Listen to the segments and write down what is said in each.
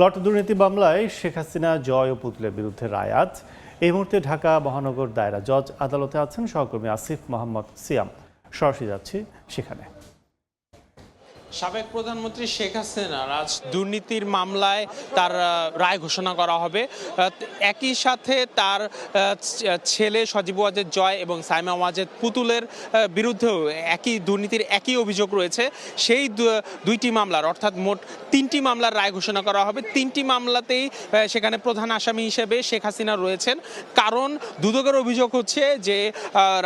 Plot দুর্নীতি মামলায় শেখ হাসিনা, জয় ও পুতুলের বিরুদ্ধে রায়াত। এই মুহূর্তে ঢাকা মহানগর দায়রা জজ আদালতে আছেন সহকর্মী আসিফ মোহাম্মদ সিয়াম। সরাসরি যাচ্ছি সেখানে। সাবেক প্রধানমন্ত্রী শেখ হাসিনার আজ দুর্নীতির মামলায় তার রায় ঘোষণা করা হবে। একই সাথে তার ছেলে সজীব ওয়াজেদ জয় এবং সাইমা ওয়াজেদ পুতুলের বিরুদ্ধেও একই দুর্নীতির একই অভিযোগ রয়েছে। সেই দুইটি মামলার, অর্থাৎ মোট তিনটি মামলার রায় ঘোষণা করা হবে। তিনটি মামলাতেই সেখানে প্রধান আসামি হিসেবে শেখ হাসিনা রয়েছেন। কারণ দুদকের অভিযোগ হচ্ছে যে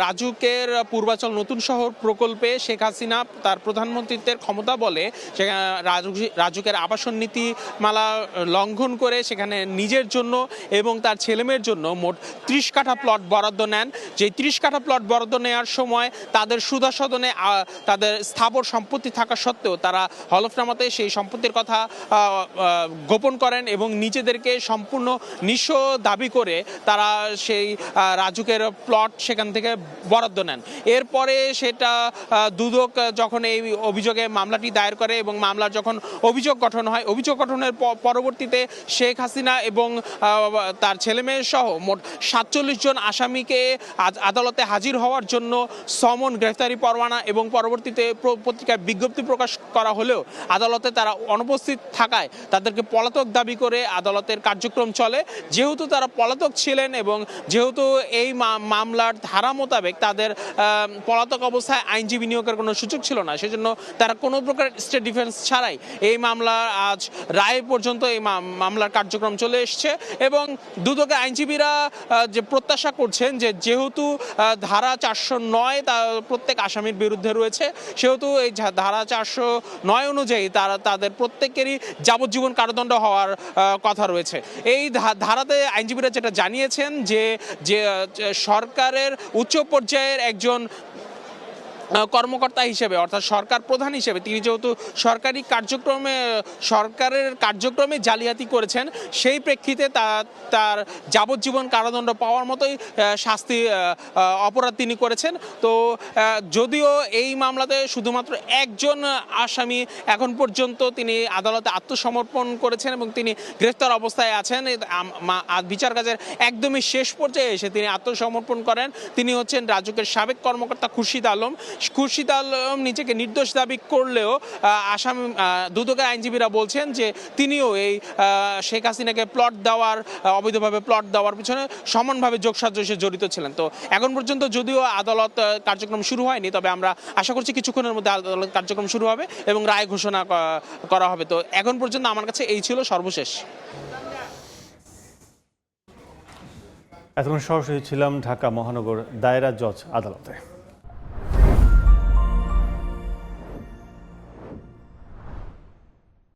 রাজুকের পূর্বাচল নতুন শহর প্রকল্পে শেখ হাসিনা তার প্রধানমন্ত্রীত্বের ক্ষমতা বলে, সেখানে রাজুকের আবাসন নীতিমালা লঙ্ঘন করে সেখানে নিজের জন্য এবং তার ছেলেমেয়ের জন্য মোট ত্রিশ কাঠা প্লট বরাদ্দ নেন। যে ত্রিশ কাঠা প্লট বরাদ্দ নেওয়ার সময় তাদের সুদাসদনে তাদের স্থাবর সম্পত্তি থাকা সত্ত্বেও তারা হলফনামাতে সেই সম্পত্তির কথা গোপন করেন এবং নিজেদেরকে সম্পূর্ণ নিঃস্ব দাবি করে তারা সেই রাজুকের প্লট সেখান থেকে বরাদ্দ নেন। এরপরে সেটা দুদক যখন এই অভিযোগে মামলাটি দায়ের করে এবং মামলার যখন অভিযোগ গঠন হয়, অভিযোগ গঠনের পরবর্তীতে শেখ হাসিনা এবং তার ছেলেমেয়ে সহ মোট সাতচল্লিশ জন আসামিকে আদালতে হাজির হওয়ার জন্য সমন, গ্রেফতারি পরোয়ানা এবং পরবর্তীতে পত্রিকায় বিজ্ঞপ্তি প্রকাশ করা হলেও আদালতে তারা অনুপস্থিত থাকায় তাদেরকে পলাতক দাবি করে আদালতের কার্যক্রম চলে। যেহেতু তারা পলাতক ছিলেন এবং যেহেতু এই মামলার ধারা মোতাবেক তাদের পলাতক অবস্থায় আইনজীবী নিয়োগের কোনো সুযোগ ছিল না, সেজন্য তারা কোনো প্রকার স্টেট ডিফেন্স ছাড়াই এই মামলা আজ রায় পর্যন্ত এই মামলার কার্যক্রম চলে এসছে এবং দুদকের আইনজীবীরা যে প্রত্যাশা করছেন যে যেহেতু ধারা চারশো নয় তা, প্রত্যেক আসামির বিরুদ্ধে রয়েছে, সেহেতু এই ধারা চারশো নয় অনুযায়ী তারা, তাদের প্রত্যেকেরই যাবজ্জীবন কারাদণ্ড হওয়ার কথা রয়েছে। এই ধারাতে আইনজীবীরা যেটা জানিয়েছেন যে যে সরকারের উচ্চ পর্যায়ের একজন কর্মকর্তা হিসেবে, অর্থাৎ সরকার প্রধান হিসেবে, তিনি যেহেতু সরকারি কার্যক্রমে, সরকারের কার্যক্রমে জালিয়াতি করেছেন, সেই প্রেক্ষিতে তার যাবজ্জীবন কারাদণ্ড পাওয়ার মতোই শাস্তি অপরাধ তিনি করেছেন। তো যদিও এই মামলাতে শুধুমাত্র একজন আসামি এখন পর্যন্ত তিনি আদালতে আত্মসমর্পণ করেছেন এবং তিনি গ্রেফতার অবস্থায় আছেন বিচার কাজের একদমই শেষ পর্যায়ে এসে তিনি আত্মসমর্পণ করেন। তিনি হচ্ছেন রাজুকের সাবেক কর্মকর্তা খুরশিদ আলম। খুরশিদ আলম নিজেকে নির্দোষ দাবি করলেও আসামি দুদকের আইনজীবীরা বলছেন যে তিনিও এই শেখ হাসিনাকে প্লট দেওয়ার অবৈধভাবে প্লট দেওয়ার পিছনে সমানভাবে যোগসাজসে জড়িত ছিলেন। তো এখন পর্যন্ত যদিও আদালত কার্যক্রম শুরু হয়নি, তবে আমরা আশা করছি কিছুক্ষণের মধ্যে আদালত কার্যক্রম শুরু হবে এবং রায় ঘোষণা করা হবে। তো এখন পর্যন্ত আমার কাছে এই ছিল সর্বশেষ। এতক্ষণ সরাসরি ছিলাম ঢাকা মহানগর দায়রা জজ আদালতে।